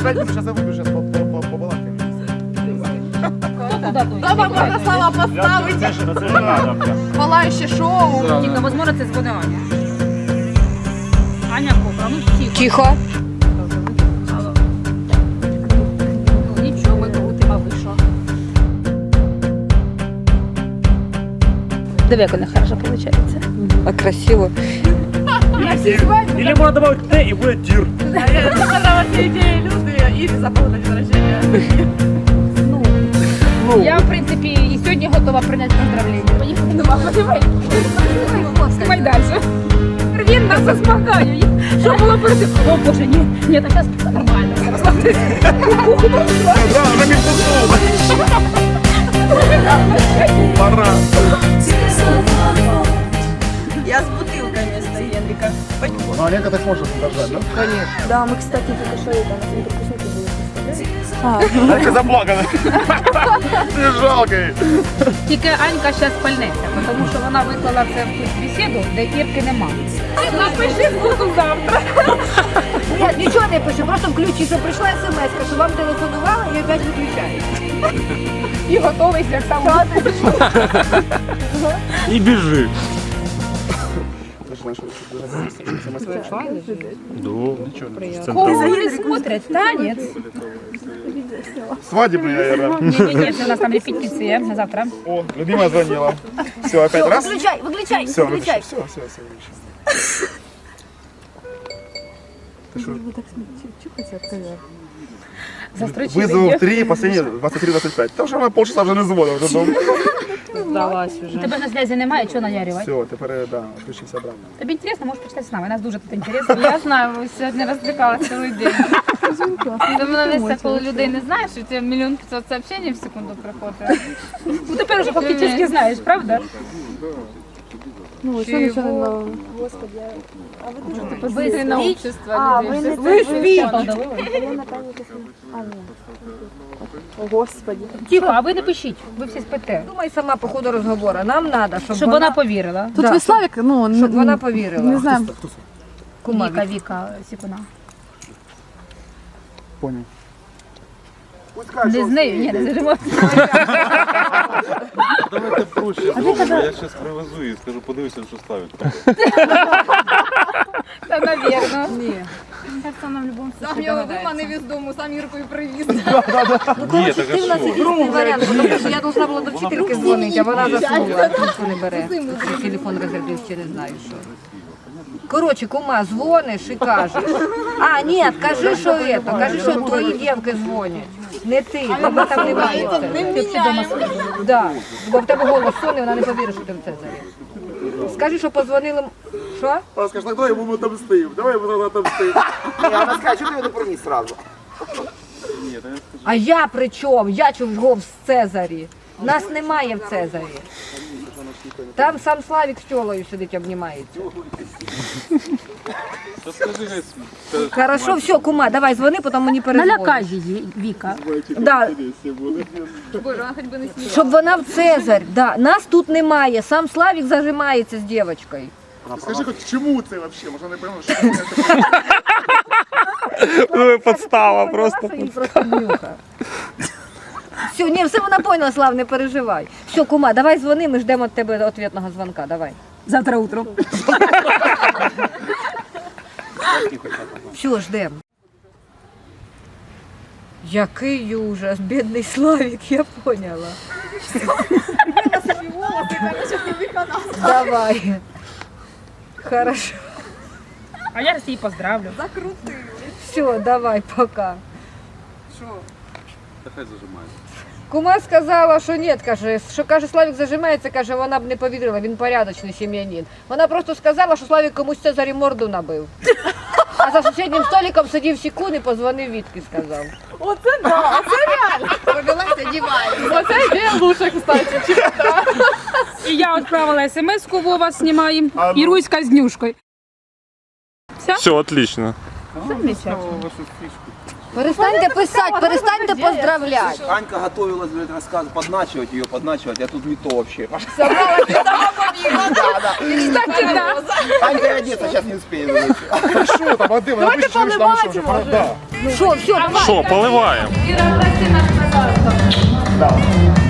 Опять буду сейчас я выпью, сейчас побалакаем. Дома можна слова поставити. Це ж це ж надо. прям. Палаюче шоу. Тільки, возможно, це дзвони Аня. Аня Кобра, ну тихо. Тихо. Ну нічого, ми крутимо, а ви що? Диви, як них хорошо виходить. А красиво. Или можна добавити те і буде дір. Я, в принципі, і сьогодні готова прийняти поздравлення. Поїхали до мами. Давай. Давай далі. Він нас заспокоює. Що було перед тим? О, Боже, ні, ні, так зараз нормально. Да, Пора. Я з бутилками вместо Генрика. Ну, Олега так можно подождать, да? Да, мы, кстати, только что это, на перекусники были. Алька заплакана. Ты жалко її. Тільки Анька зараз пальнеться, тому що вона виклала це в якусь бесіду, де Ірки нема. Напиши буду завтра. Ні, нічого не пишу, просто включи, що прийшла смс, що вам телефонували і опять виключаю. І готовийся як сам. І біжи. Коли смотрять танець. Свадебный, наверное. Ні-ні-ні, це у нас там репетиція на завтра. О, любимая звонила. Все, опять раз. Виключай, виключай, Все, виключай. все, все, все. Застрочили. Вызов в 3, последний 23-25. Та вже вона полчаса вже не звонила, вже дома. Тебе на зв'язі немає, чого наярювати? Все, тепер, да, включився обратно. Тобі інтересно, можеш почитати з нами. Нас дуже тут інтересно. Я знаю, ви сьогодні розвлекала цілий день. Тому навіть весь коли людей не знаєш, у тебе мільйон п'ятсот сообщень в секунду приходить. Ну тепер вже фактично знаєш, правда? Быстрое общество А, людей. ви не Ви ви- спіть. Господи. Тихо, а ви не пишіть, ви всі спите. Думай сама по ходу розговору. Нам треба, щоб, Щоб вона повірила. Тут Да, ви Славік, ну, щоб вона повірила. не знаю. Кума Віка, Віка, Сікуна. Понял. Не з нею, ні, не зажимо. Давайте проще зробимо, я зараз привезу і скажу, подивися, що ставить. Та, навірно. Ні. Кажется, нам в любом Сам догадається. виманив із дому, сам Іркою привіз. Ні, так а Ти в нас що? єдиний варіант, тому що я должна була до вчительки дзвонити, а вона заснула, трубку не бере. Телефон розрядився, не знаю що. Коротше, кума, дзвониш і кажеш. А, ні, кажи, що це, кажи, що твої дівки дзвонять. Не ти, тебе там немає. в. Ти всі дома. Да, бо в тебе голос сонний, вона не повірить, що ти в Цезарі. Скажи, що позвонили. м- Що? Вона скаже, так давай йому отомстив, давай йому отомстив. Ні, вона скаже, чого ти не приніс сразу? А я при чому? Я чого в Цезарі? Нас немає в Цезарі. Там сам Славік з тьолою сидить, обнімається. Та скажи, Хорошо, все, кума, давай дзвони, потім мені перезвониш. Налякай її, Віка. Да. Щоб вона в Цезарь. Да. Нас тут немає. Сам Славік зажимається з дівчинкою. Скажи, хоч чому це взагалі? Може, не пойму, що Ну, подстава просто. Просто нюха. Все, ні, все вона поняла, Слав, не переживай. Все, кума, давай дзвони, ми ждемо від тебе ответного дзвонка. Давай. Завтра утром. Все, ждемо. Який ужас, бідний Славік, я поняла. Давай. Хорошо. А я її поздравлю. Все, давай, пока. та хай зажимає. Кума сказала, що ні, каже, що каже, Славік зажимається, каже, вона б не повірила, він порядочний сім'янин. Вона просто сказала, що Славік комусь Цезарі морду набив. А за сусіднім столиком сидів Сікун і позвонив Вітки, сказав. Оце да, оце так! Провелася діва. Оце є лучше, кстати. І я відправила смс-ку, Вова знімаємо. А ну. І Руська з Нюшкою. Все, отлично. Замечательно. Перестаньте писати, перестаньте поздравляти. Анька готовилась, говорит, рассказывать, подначивать ее, подначивать, а тут не то вообще. Кстати, да. Анька одеться сейчас не успеет. Що там, Вадим, напиши, що там що вже пора. Да. Що, все, Що, поливаємо? Самый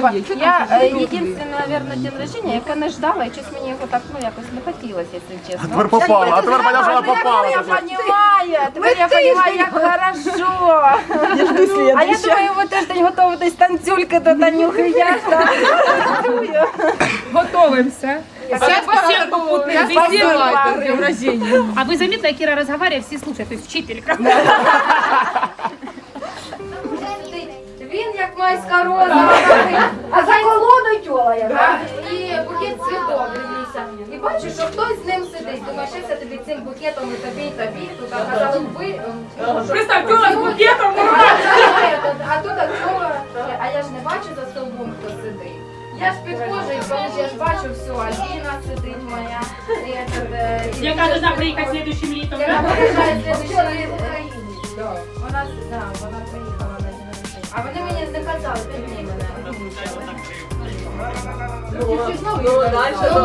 Спасибо. Я е, єдине, наверное, день рождения, яке не ждала, і щось мені його так, ну, якось не хотілося, якщо чесно. Тепер попала, а тепер поняв, що вона попала. Я понимаю, тепер я понимаю, як хорошо. А я думаю, ви тиждень готуватись танцюльки до Танюхи, я ж да. Готовимся. Сейчас всем попутно. А вы заметно, Кира разговаривает, все слушают, то есть вчителька. Він як майська роза, а за колоною тьолає, так? І букет цвітов, дивлюся. І бачу, що хтось з ним сидить. Думаю, що це тобі цим букетом і тобі, і тобі. Тут казали, ви... ем, Представь, тёла с букетом. А тут а чого? А я ж не бачу за столбом, хто сидить. Я ж підходжу і кажу, я ж бачу все, Аліна сидить моя. Е, Яка должна приехать следующим летом. яка приїжджає слідуючий рік. Вона, да, вона приїхала. А вони мені не казали, п'ять днів мене. Ну, дальше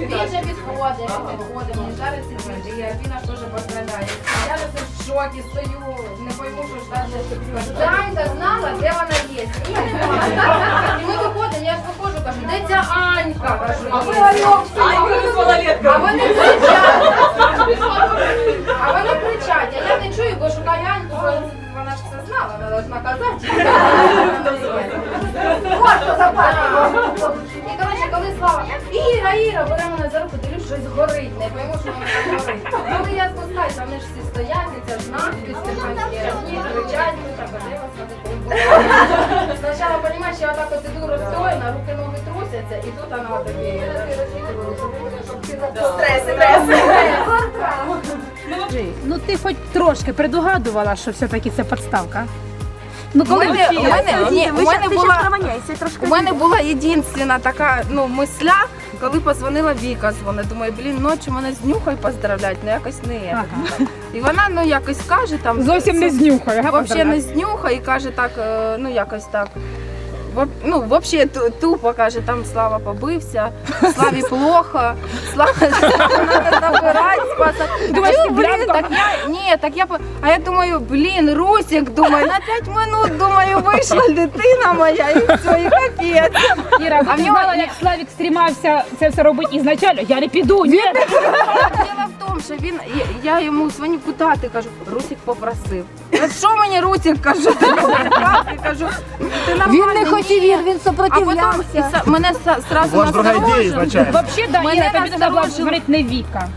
Він же підходить, підходить, мені зараз ці діти, і Альбіна ж теж пострадає. Я ж в шокі стою, не пойму, що ж далі. Данька знала, де вона є. Немає. І ми виходимо, я ж виходжу, кажу, де ця Анька? Кажу, а ви А вони кричать. А вони кричать, а я не чую, бо шукаю Аньку, должна казати. Просто запасти. І коротше, коли Слава, Іра, Іра, бере мене за руку, дивлюсь, щось горить, не пойму, що воно горить. Коли я спускаюся, вони ж всі стоять, і це ж нафіг, степанські рівні, кричать, ну так, де вас на Спочатку, розумієш, я отак от іду розстроєна, руки ноги трусяться, і тут вона такі, стрес, стрес, Ну ти хоч трошки предугадувала, що все-таки це підставка. Ну коли мене, у мене, ні, у мене була, трошки. у мене була єдинственна така, ну, мисля, коли позвонила Віка, дзвонить, думаю, блін, ночі мене знюхай поздравляють. поздравлять, ну якось не є. І вона, ну, якось каже там. зовсім не знюхаю, ага, Вообще не знюхає і каже так, е, ну якось так. Во- Ну, взагалі тупо каже, там Слава побився, Славі плохо, Слава треба забирати. Думаєш, ти блін, так я, ні, так я, по- а я думаю, блін, Русик, думаю, на 5 минут, думаю, вийшла дитина моя і все, і капець. Іра, А а в нього знала, як Славік стрімався це все робити ізначально? Я не піду, ні. Діло в що він, я йому дзвоню питати, кажу, Русик попросив. «А Що мені Русик кажу? Правда, кажу, ти Він нормально, не хотів, ні. він, він А потім і сопротивлявся. са- мене са- сразу вас другая идея насторожило, изначально. Да, Мене Іра, насторожило. не Віка.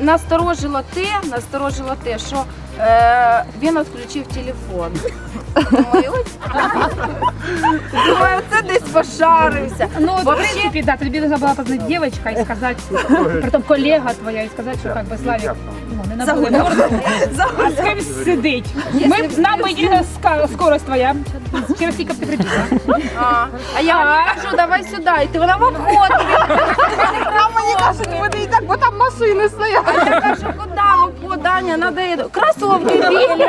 насторожило те, насторожило те, що е, він відключив телефон. Думаю. Думаю, це десь пошарився. Ну, в Вообще- принципі, да, тобі должна була позвонити дівчинка і сказати, притом колега твоя, і сказати, що как би Славік ну, не а з кимсь сидить. Ми б з нами єдина скорость твоя. Через скільки б ти прибігла. А, а я кажу, давай сюди. І ти вона в обход. А мені кажуть, вони і так, бо там машини стоять. А я кажу, куди в обход, Даня, надо йду. Кросовки білі.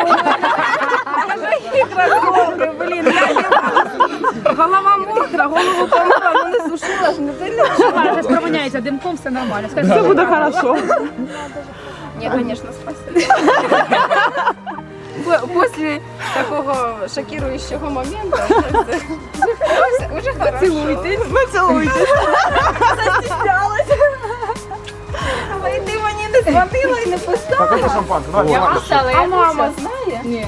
Які кросовки, блін. я не. Голова мокра, голову помила, ну не сушила ж, ну ти не Зараз проміняється димком, все нормально. Скажи, все буде хорошо. Ні, звісно, спасибо. По- После такого шокирующего момента уже, уже хорошо. Поцелуйтесь. Поцелуйтесь. Застіснялась. І ти мені не дзвонила і не писала. Покажи шампанское. Давай. А мама знає? Ні.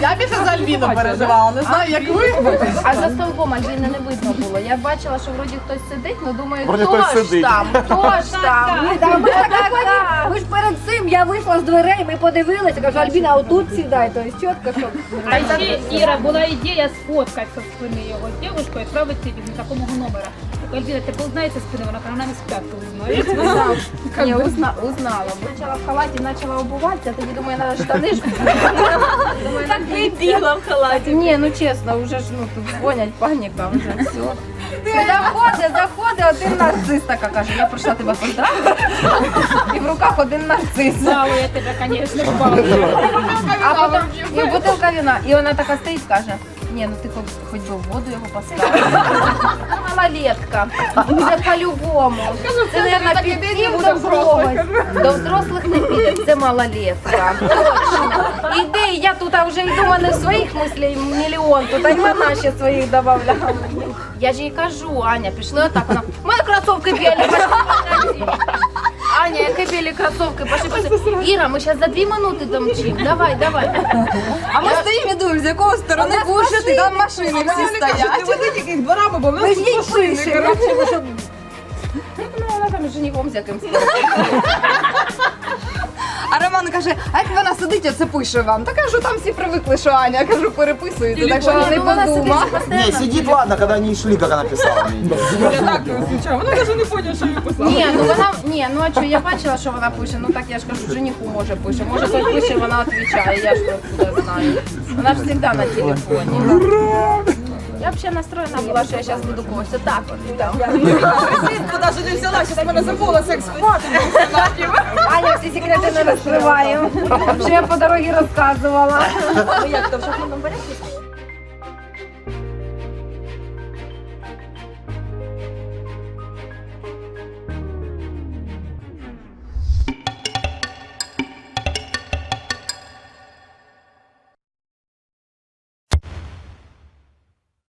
Я більше за Альбіну переживала, не знаю, як ви. А за столбом Альбіни не видно було. Я бачила, що вроді хтось сидить, але думаю, Вроді хто хтось ж сидить. там, хто ж там. Та ми так ж перед цим я вийшла з дверей, ми подивилися, кажу, Альбіна, отут сідай, то есть чітко, що А ще, Іра, була ідея сфоткати со спини його з дівчинкою і відправити від знакомого номера. Альбіна, ти познаєте спини, вона каже, вона не спятку знає. Я узна, узнала. Почала в халаті, почала обуватися, тоді думаю, треба штани ж. Думаю, так Бігла в халаті. Ні, ну чесно, вже ж ну тут дзвонять, паніка, вже все. Заходить, заходить один нарцис, така каже, я прийшла тебе поздравити. І в руках один нарцис. Балує я тебе, звісно, балує. А потім і бутилка вина. І вона така стоїть, каже, ні, ну ти хоч, хоч би в воду його поставила. Ну, малолетка. Це по-любому. Це, мабуть, підсів до взрослих. До взрослих не піде, це малолетка. Точно. Іди, я тут а вже йду, у мене своїх мислей мільйон, тут а й вона ще своїх додавала. Я ж їй кажу, Аня, пішли отак, вона, у мене кросовки білі. Аня, які білі кросовки, пошли, пошли. Іра, ми зараз за дві минути домчим, давай, давай. А ми стоїмо і думаємо, з якого сторони кушати, там машини всі стоять. Ви їх дворами, бо в нас тут машини, їй. Ну, вона там з женихом з якимсь. А Роман каже, а як вона сидить, оце пише вам? Та кажу, там всі привикли, що Аня, Я кажу, переписуєте, так що не Ну, вона сидить подума. Не, сидит, ладно, когда они шли, как она писала. Ні, ну вона, ні, ну а що, я бачила, що вона пише, ну так я ж кажу, жениху може пише. Може хтось пише, вона відповідає, я ж откуда знаю. Вона ж завжди на телефоні. Я взагалі настроєна була, що я зараз буду когось Так вот. там. Навіть не взяла, зараз мене забула секс Аня, всі секрети не розкриваємо. Що я по дорозі розказувала. Як то в шахматному порядку?